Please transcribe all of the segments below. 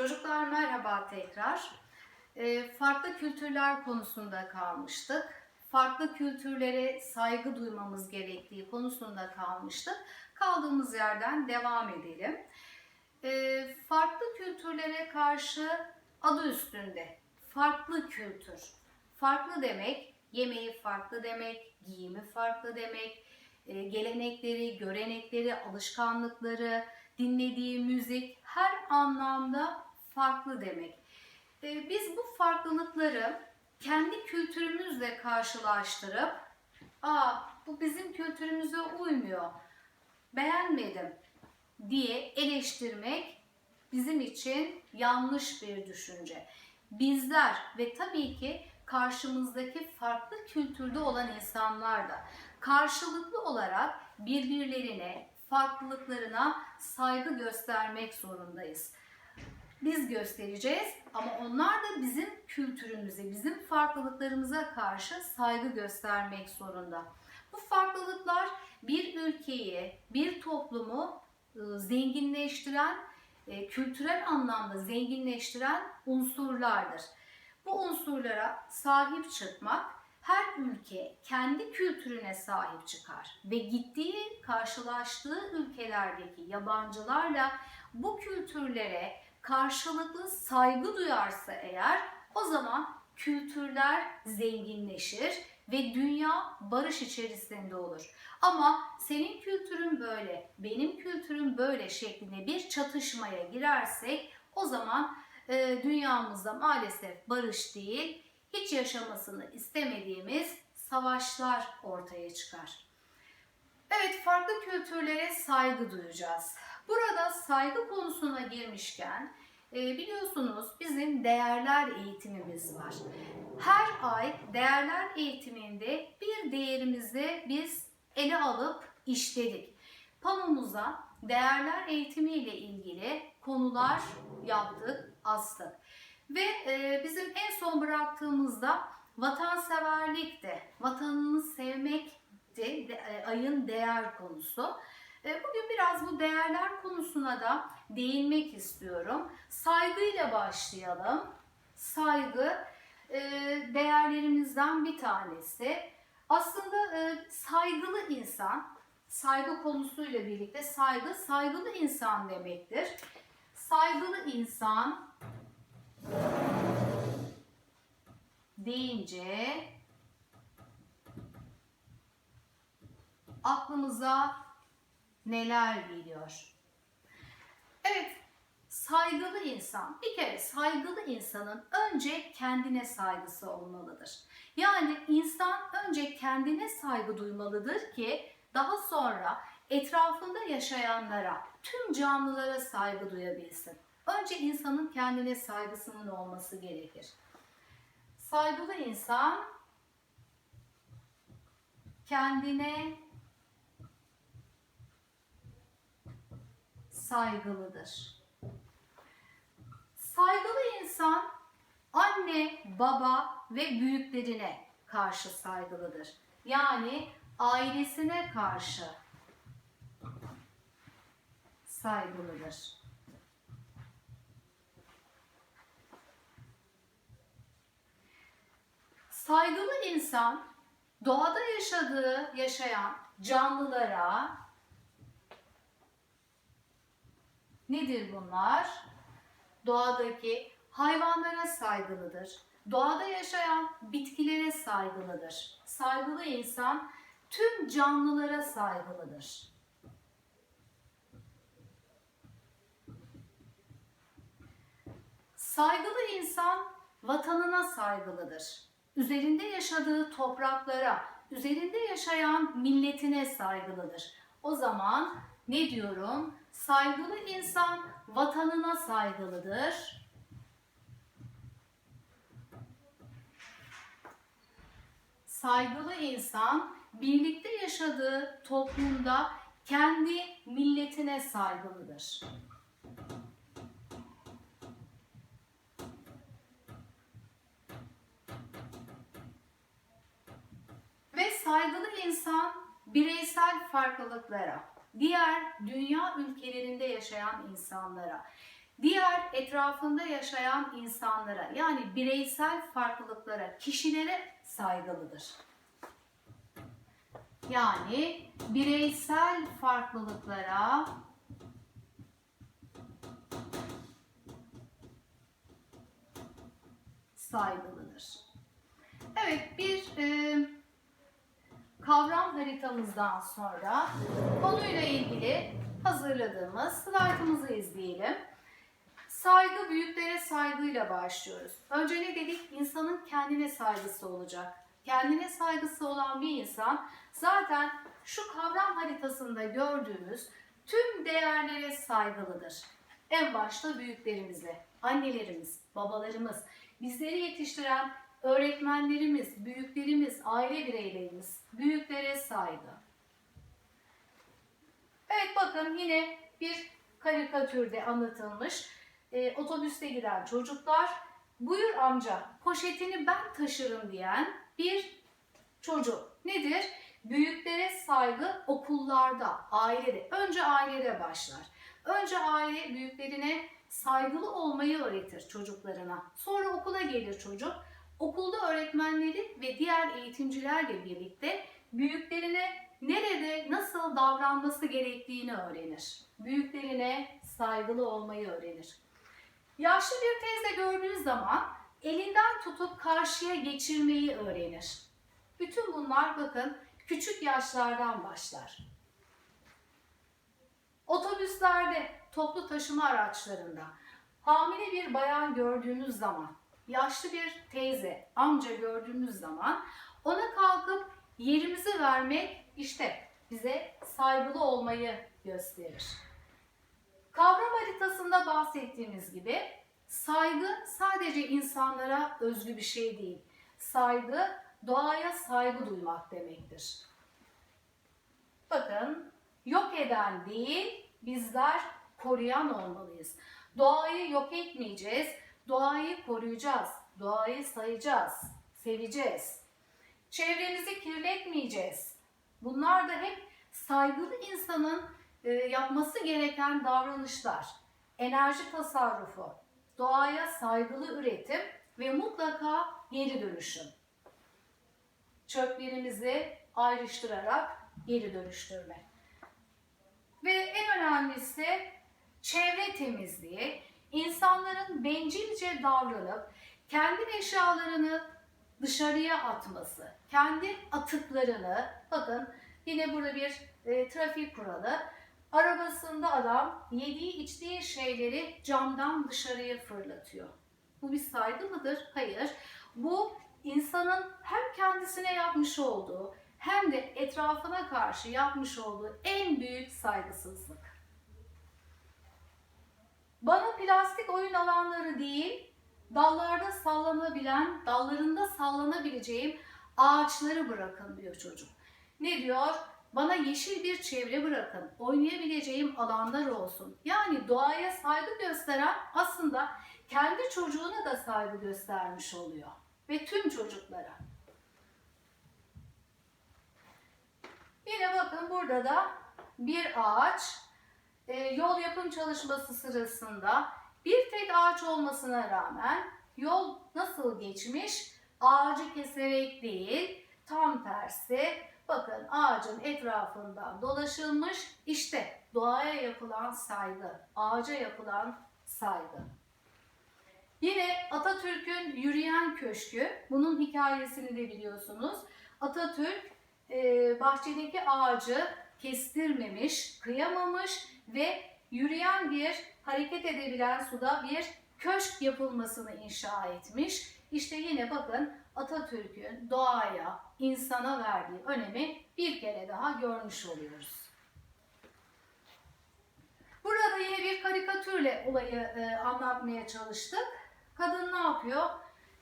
Çocuklar merhaba tekrar. Ee, farklı kültürler konusunda kalmıştık. Farklı kültürlere saygı duymamız gerektiği konusunda kalmıştık. Kaldığımız yerden devam edelim. Ee, farklı kültürlere karşı adı üstünde farklı kültür. Farklı demek yemeği farklı demek, giyimi farklı demek, e, gelenekleri, görenekleri, alışkanlıkları, dinlediği müzik her anlamda farklı demek. E, Biz bu farklılıkları kendi kültürümüzle karşılaştırıp, aa bu bizim kültürümüze uymuyor, beğenmedim diye eleştirmek bizim için yanlış bir düşünce. Bizler ve tabii ki karşımızdaki farklı kültürde olan insanlar da karşılıklı olarak birbirlerine, farklılıklarına saygı göstermek zorundayız. Biz göstereceğiz ama onlar da bizim kültürümüze, bizim farklılıklarımıza karşı saygı göstermek zorunda. Bu farklılıklar bir ülkeyi, bir toplumu e, zenginleştiren, e, kültürel anlamda zenginleştiren unsurlardır. Bu unsurlara sahip çıkmak her ülke kendi kültürüne sahip çıkar ve gittiği, karşılaştığı ülkelerdeki yabancılarla bu kültürlere karşılıklı saygı duyarsa eğer o zaman kültürler zenginleşir ve dünya barış içerisinde olur. Ama senin kültürün böyle, benim kültürüm böyle şeklinde bir çatışmaya girersek o zaman e, dünyamızda maalesef barış değil, hiç yaşamasını istemediğimiz savaşlar ortaya çıkar. Evet, farklı kültürlere saygı duyacağız. Burada saygı konusuna girmişken e, biliyorsunuz bizim değerler eğitimimiz var. Her ay değerler eğitiminde bir değerimizi biz ele alıp işledik. Panomuza değerler eğitimi ile ilgili konular yaptık, astık. Ve e, bizim en son bıraktığımızda vatanseverlik de, vatanını sevmek de, de e, ayın değer konusu. E, bugün biraz bu değerler konusuna da değinmek istiyorum. Saygıyla başlayalım. Saygı e, değerlerimizden bir tanesi. Aslında e, saygılı insan, saygı konusuyla birlikte saygı, saygılı insan demektir. Saygılı insan deyince aklımıza neler geliyor? Evet, saygılı insan, bir kere saygılı insanın önce kendine saygısı olmalıdır. Yani insan önce kendine saygı duymalıdır ki daha sonra etrafında yaşayanlara, tüm canlılara saygı duyabilsin. Önce insanın kendine saygısının olması gerekir. Saygılı insan kendine saygılıdır. Saygılı insan anne, baba ve büyüklerine karşı saygılıdır. Yani ailesine karşı saygılıdır. Saygılı insan doğada yaşadığı, yaşayan canlılara nedir bunlar? Doğadaki hayvanlara saygılıdır. Doğada yaşayan bitkilere saygılıdır. Saygılı insan tüm canlılara saygılıdır. Saygılı insan vatanına saygılıdır. Üzerinde yaşadığı topraklara, üzerinde yaşayan milletine saygılıdır. O zaman ne diyorum? Saygılı insan vatanına saygılıdır. Saygılı insan birlikte yaşadığı toplumda kendi milletine saygılıdır. Ve saygılı insan bireysel farklılıklara, diğer dünya ülkelerinde yaşayan insanlara diğer etrafında yaşayan insanlara yani bireysel farklılıklara, kişilere saygılıdır. Yani bireysel farklılıklara saygılıdır. Evet bir e, kavram haritamızdan sonra konuyla ilgili hazırladığımız slaytımızı izleyelim. Saygı büyüklere saygıyla başlıyoruz. Önce ne dedik? İnsanın kendine saygısı olacak. Kendine saygısı olan bir insan zaten şu kavram haritasında gördüğümüz tüm değerlere saygılıdır. En başta büyüklerimize, annelerimiz, babalarımız, bizleri yetiştiren öğretmenlerimiz, büyüklerimiz, aile bireylerimiz, büyüklere saygı. Evet bakın yine bir karikatürde anlatılmış. Ee, otobüste giden çocuklar, buyur amca poşetini ben taşırım diyen bir çocuk. Nedir? Büyüklere saygı okullarda, ailede. Önce ailede başlar. Önce aile büyüklerine saygılı olmayı öğretir çocuklarına. Sonra okula gelir çocuk. Okulda öğretmenleri ve diğer eğitimcilerle birlikte büyüklerine nerede nasıl davranması gerektiğini öğrenir. Büyüklerine saygılı olmayı öğrenir. Yaşlı bir teyze gördüğü zaman elinden tutup karşıya geçirmeyi öğrenir. Bütün bunlar bakın küçük yaşlardan başlar. Otobüslerde, toplu taşıma araçlarında hamile bir bayan gördüğünüz zaman, yaşlı bir teyze, amca gördüğünüz zaman ona kalkıp yerimizi vermek işte bize saygılı olmayı gösterir. Kavram haritasında bahsettiğimiz gibi saygı sadece insanlara özgü bir şey değil. Saygı doğaya saygı duymak demektir. Bakın yok eden değil bizler koruyan olmalıyız. Doğayı yok etmeyeceğiz, doğayı koruyacağız, doğayı sayacağız, seveceğiz. Çevremizi kirletmeyeceğiz. Bunlar da hep saygılı insanın e, yapması gereken davranışlar. Enerji tasarrufu, doğaya saygılı üretim ve mutlaka geri dönüşüm. Çöplerimizi ayrıştırarak geri dönüştürme. Ve en önemlisi çevre temizliği. İnsanların bencilce davranıp kendi eşyalarını dışarıya atması, kendi atıklarını, bakın yine burada bir e, trafik kuralı, arabasında adam yediği içtiği şeyleri camdan dışarıya fırlatıyor. Bu bir saygı mıdır? Hayır. Bu insanın hem kendisine yapmış olduğu hem de etrafına karşı yapmış olduğu en büyük saygısızlık. Bana plastik oyun alanları değil, dallarda sallanabilen, dallarında sallanabileceğim ağaçları bırakın diyor çocuk. Ne diyor? Bana yeşil bir çevre bırakın, oynayabileceğim alanlar olsun. Yani doğaya saygı gösteren aslında kendi çocuğuna da saygı göstermiş oluyor. Ve tüm çocuklara. Yine bakın burada da bir ağaç yol yapım çalışması sırasında bir tek ağaç olmasına rağmen yol nasıl geçmiş? Ağacı keserek değil, tam tersi bakın ağacın etrafından dolaşılmış. İşte doğaya yapılan saygı, ağaca yapılan saygı. Yine Atatürk'ün yürüyen köşkü, bunun hikayesini de biliyorsunuz. Atatürk e, bahçedeki ağacı kestirmemiş, kıyamamış ve yürüyen bir, hareket edebilen suda bir köşk yapılmasını inşa etmiş. İşte yine bakın Atatürk'ün doğaya, insana verdiği önemi bir kere daha görmüş oluyoruz. Burada yine bir karikatürle olayı e, anlatmaya çalıştık. Kadın ne yapıyor?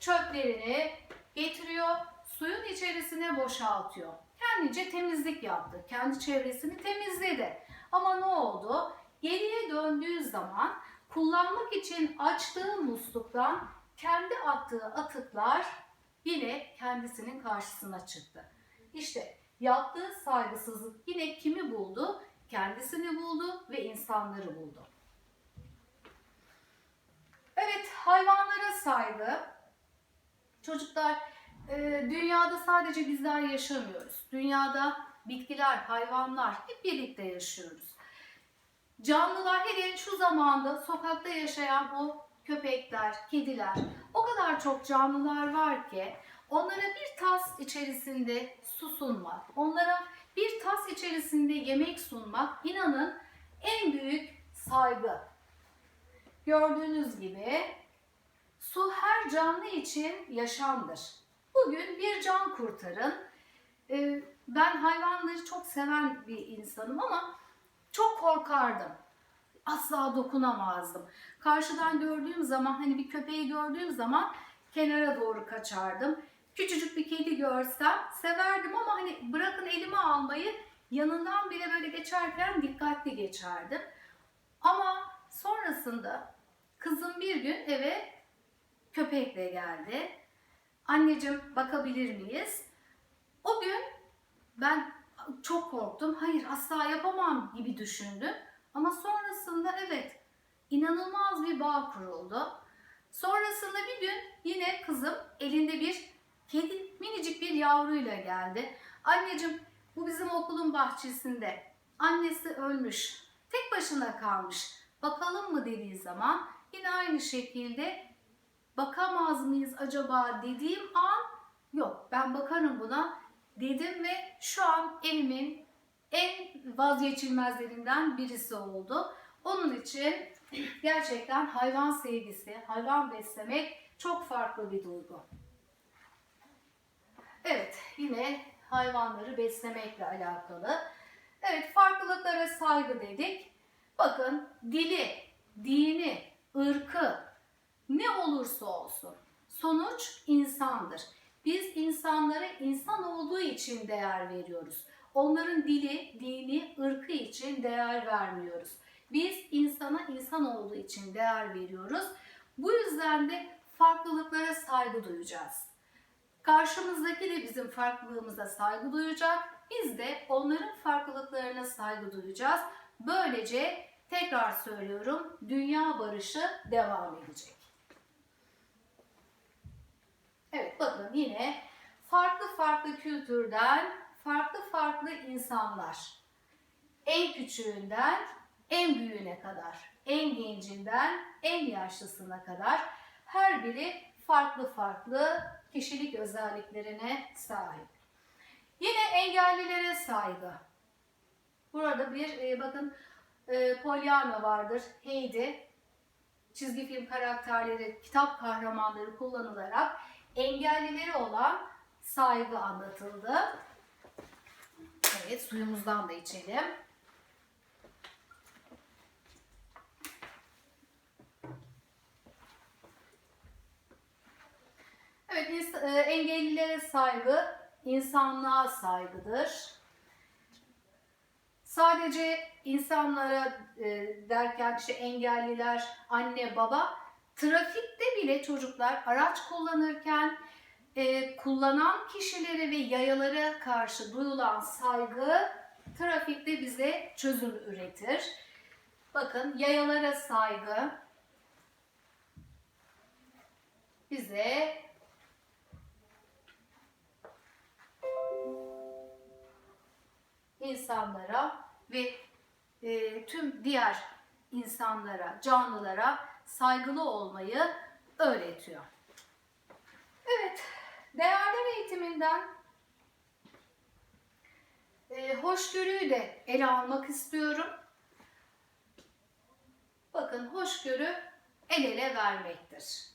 Çöplerini getiriyor, suyun içerisine boşaltıyor. Kendince temizlik yaptı. Kendi çevresini temizledi. Ama ne oldu? Geriye döndüğü zaman kullanmak için açtığı musluktan kendi attığı atıklar yine kendisinin karşısına çıktı. İşte yaptığı saygısızlık yine kimi buldu? Kendisini buldu ve insanları buldu. Hayvanlara saygı. Çocuklar, dünyada sadece bizler yaşamıyoruz. Dünyada bitkiler, hayvanlar hep birlikte yaşıyoruz. Canlılar hele şu zamanda sokakta yaşayan o köpekler, kediler, o kadar çok canlılar var ki onlara bir tas içerisinde su sunmak, onlara bir tas içerisinde yemek sunmak inanın en büyük saygı. Gördüğünüz gibi su her canlı için yaşamdır. Bugün bir can kurtarın. Ee, Ben hayvanları çok seven bir insanım ama çok korkardım. Asla dokunamazdım. Karşıdan gördüğüm zaman hani bir köpeği gördüğüm zaman kenara doğru kaçardım. Küçücük bir kedi görsem severdim ama hani bırakın elime almayı yanından bile böyle geçerken dikkatli geçerdim. Ama sonrasında kızım bir gün eve köpekle geldi. Anneciğim bakabilir miyiz? O gün ben çok korktum. Hayır asla yapamam gibi düşündüm. Ama sonrasında evet inanılmaz bir bağ kuruldu. Sonrasında bir gün yine kızım elinde bir kedi minicik bir yavruyla geldi. Anneciğim bu bizim okulun bahçesinde. Annesi ölmüş. Tek başına kalmış. Bakalım mı dediği zaman yine aynı şekilde bakamaz mıyız acaba dediğim an yok ben bakarım buna dedim ve şu an evimin en vazgeçilmezlerinden birisi oldu. Onun için gerçekten hayvan sevgisi, hayvan beslemek çok farklı bir duygu. Evet, yine hayvanları beslemekle alakalı. Evet, farklılıklara saygı dedik. Bakın dili, dini, ırkı ne olursa olsun sonuç insandır. Biz insanlara insan olduğu için değer veriyoruz. Onların dili, dini, ırkı için değer vermiyoruz. Biz insana insan olduğu için değer veriyoruz. Bu yüzden de farklılıklara saygı duyacağız. Karşımızdaki de bizim farklılığımıza saygı duyacak. Biz de onların farklılıklarına saygı duyacağız. Böylece tekrar söylüyorum dünya barışı devam edecek. Evet bakın yine farklı farklı kültürden farklı farklı insanlar. En küçüğünden en büyüğüne kadar, en gencinden en yaşlısına kadar her biri farklı farklı kişilik özelliklerine sahip. Yine engellilere saygı. Burada bir e, bakın e, Pollyanna vardır, Heidi. Çizgi film karakterleri, kitap kahramanları kullanılarak engellilere olan saygı anlatıldı. Evet, suyumuzdan da içelim. Evet, e, engellilere saygı, insanlığa saygıdır. Sadece insanlara e, derken işte engelliler, anne, baba, trafikte bile çocuklar araç kullanırken e, kullanan kişilere ve yayalara karşı duyulan saygı trafikte bize çözüm üretir. Bakın yayalara saygı bize insanlara ve e, tüm diğer insanlara, canlılara saygılı olmayı öğretiyor. Evet, değerler eğitiminden e, hoşgörüyü de ele almak istiyorum. Bakın hoşgörü el ele vermektir.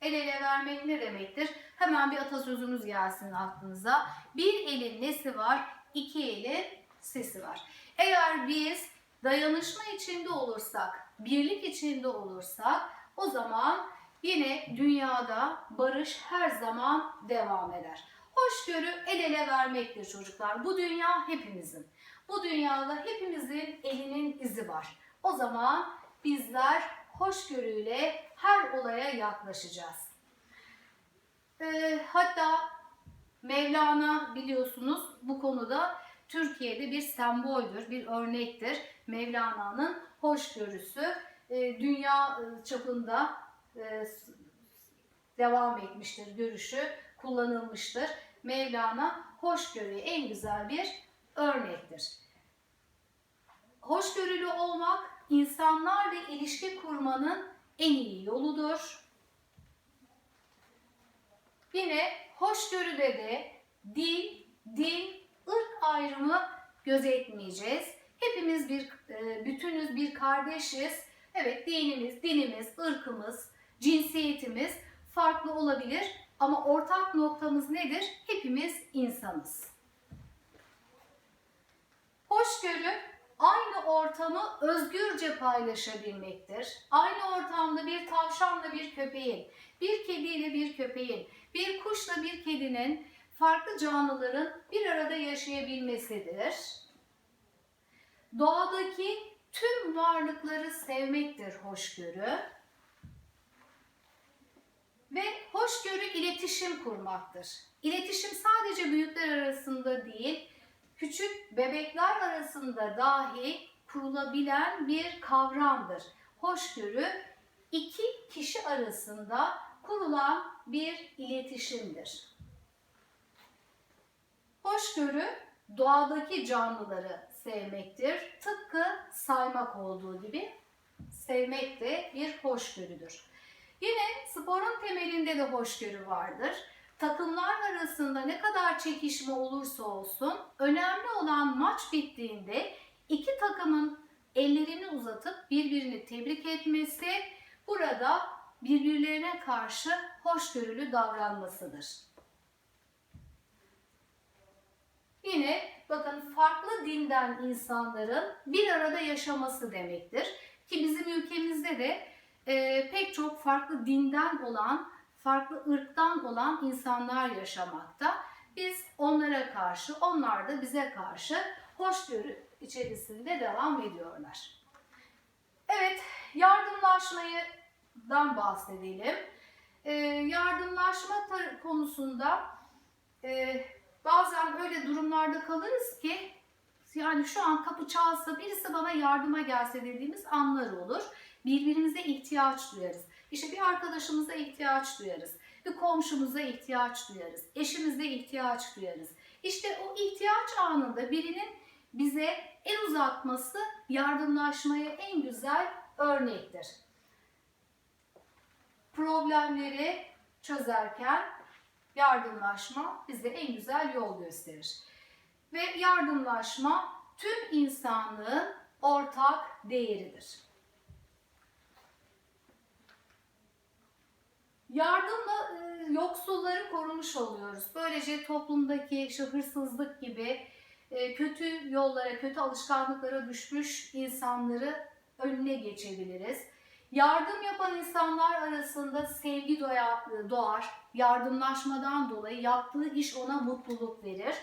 El ele vermek ne demektir? Hemen bir atasözümüz gelsin aklınıza. Bir elin nesi var, iki elin sesi var. Eğer biz dayanışma içinde olursak, birlik içinde olursak o zaman yine dünyada barış her zaman devam eder. Hoşgörü el ele vermektir çocuklar. Bu dünya hepimizin. Bu dünyada hepimizin elinin izi var. O zaman bizler hoşgörüyle her olaya yaklaşacağız. Ee, hatta Mevlana biliyorsunuz bu konuda Türkiye'de bir semboldür, bir örnektir. Mevlana'nın hoşgörüsü e, dünya e, çapında e, devam etmiştir görüşü, kullanılmıştır. Mevlana hoşgörüye en güzel bir örnektir. Hoşgörülü olmak insanlarla ilişki kurmanın en iyi yoludur. Yine hoşgörüde de dil, din, ırk ayrımı gözetmeyeceğiz. Hepimiz bir e, bütünüz, bir kardeşiz. Evet dinimiz, dinimiz, ırkımız, cinsiyetimiz farklı olabilir ama ortak noktamız nedir? Hepimiz insanız. Hoşgörü aynı ortamı özgürce paylaşabilmektir. Aynı ortamda bir tavşanla bir köpeğin, bir kediyle bir köpeğin, bir kuşla bir kedinin farklı canlıların bir arada yaşayabilmesidir. Doğadaki tüm varlıkları sevmektir hoşgörü. Ve hoşgörü iletişim kurmaktır. İletişim sadece büyükler arasında değil, küçük bebekler arasında dahi kurulabilen bir kavramdır. Hoşgörü iki kişi arasında kurulan bir iletişimdir. Hoşgörü doğadaki canlıları sevmektir. Tıpkı saymak olduğu gibi sevmek de bir hoşgörüdür. Yine sporun temelinde de hoşgörü vardır. Takımlar arasında ne kadar çekişme olursa olsun önemli olan maç bittiğinde iki takımın ellerini uzatıp birbirini tebrik etmesi burada birbirlerine karşı hoşgörülü davranmasıdır. Yine bakın farklı dinden insanların bir arada yaşaması demektir. Ki bizim ülkemizde de e, pek çok farklı dinden olan, farklı ırktan olan insanlar yaşamakta. Biz onlara karşı, onlar da bize karşı hoşgörü içerisinde devam ediyorlar. Evet, yardımlaşmadan bahsedelim. E, yardımlaşma konusunda e, bazen öyle durumlarda kalırız ki yani şu an kapı çalsa birisi bana yardıma gelse dediğimiz anlar olur. Birbirimize ihtiyaç duyarız. İşte bir arkadaşımıza ihtiyaç duyarız. Bir komşumuza ihtiyaç duyarız. Eşimize ihtiyaç duyarız. İşte o ihtiyaç anında birinin bize el uzatması yardımlaşmaya en güzel örnektir. Problemleri çözerken yardımlaşma bize en güzel yol gösterir. Ve yardımlaşma tüm insanlığın ortak değeridir. Yardımla e, yoksulları korumuş oluyoruz. Böylece toplumdaki işte hırsızlık gibi e, kötü yollara, kötü alışkanlıklara düşmüş insanları önüne geçebiliriz. Yardım yapan insanlar arasında sevgi doğar, yardımlaşmadan dolayı yaptığı iş ona mutluluk verir.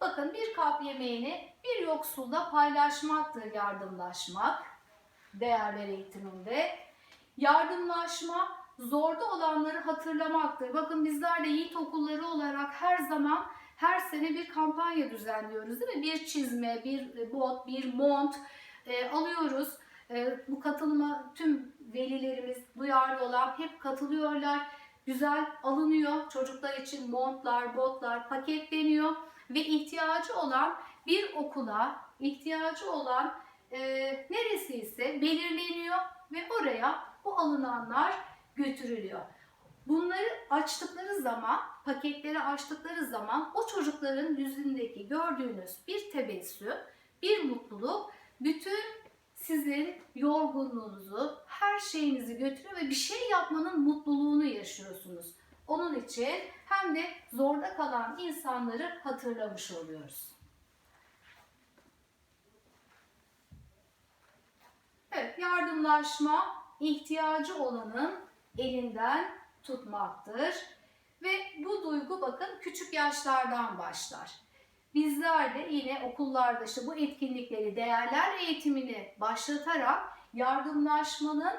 Bakın bir kap yemeğini bir yoksulda paylaşmaktır yardımlaşmak değerler eğitiminde. Yardımlaşma zorda olanları hatırlamaktır. Bakın bizler de yiğit okulları olarak her zaman her sene bir kampanya düzenliyoruz değil mi? Bir çizme, bir bot, bir mont e, alıyoruz. E, bu katılma tüm velilerimiz duyarlı olan hep katılıyorlar. Güzel alınıyor. Çocuklar için montlar, botlar paketleniyor ve ihtiyacı olan bir okula, ihtiyacı olan e, neresi ise belirleniyor ve oraya bu alınanlar götürülüyor. Bunları açtıkları zaman, paketleri açtıkları zaman o çocukların yüzündeki gördüğünüz bir tebessüm, bir mutluluk bütün sizin yorgunluğunuzu, her şeyinizi götürüyor ve bir şey yapmanın mutluluğunu yaşıyorsunuz. Onun için hem de zorda kalan insanları hatırlamış oluyoruz. Evet, yardımlaşma ihtiyacı olanın elinden tutmaktır. Ve bu duygu bakın küçük yaşlardan başlar. Bizler de yine okullarda işte bu etkinlikleri, değerler eğitimini başlatarak yardımlaşmanın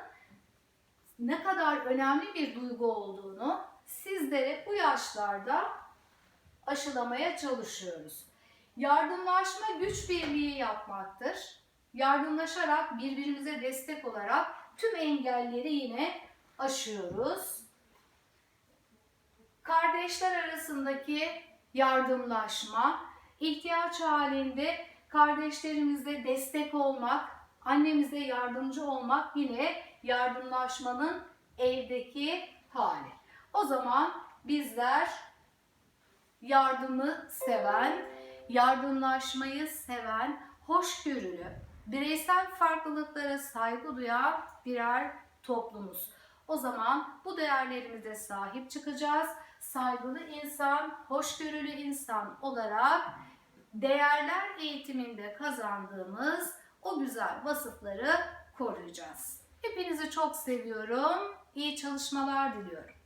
ne kadar önemli bir duygu olduğunu sizlere bu yaşlarda aşılamaya çalışıyoruz. Yardımlaşma güç birliği yapmaktır. Yardımlaşarak birbirimize destek olarak tüm engelleri yine aşıyoruz. kardeşler arasındaki yardımlaşma, ihtiyaç halinde kardeşlerimize destek olmak, annemize yardımcı olmak yine yardımlaşmanın evdeki hali. O zaman bizler yardımı seven, yardımlaşmayı seven, hoşgörülü, bireysel farklılıklara saygı duyan birer toplumuz. O zaman bu değerlerimize sahip çıkacağız. Saygılı insan, hoşgörülü insan olarak değerler eğitiminde kazandığımız o güzel vasıfları koruyacağız. Hepinizi çok seviyorum. İyi çalışmalar diliyorum.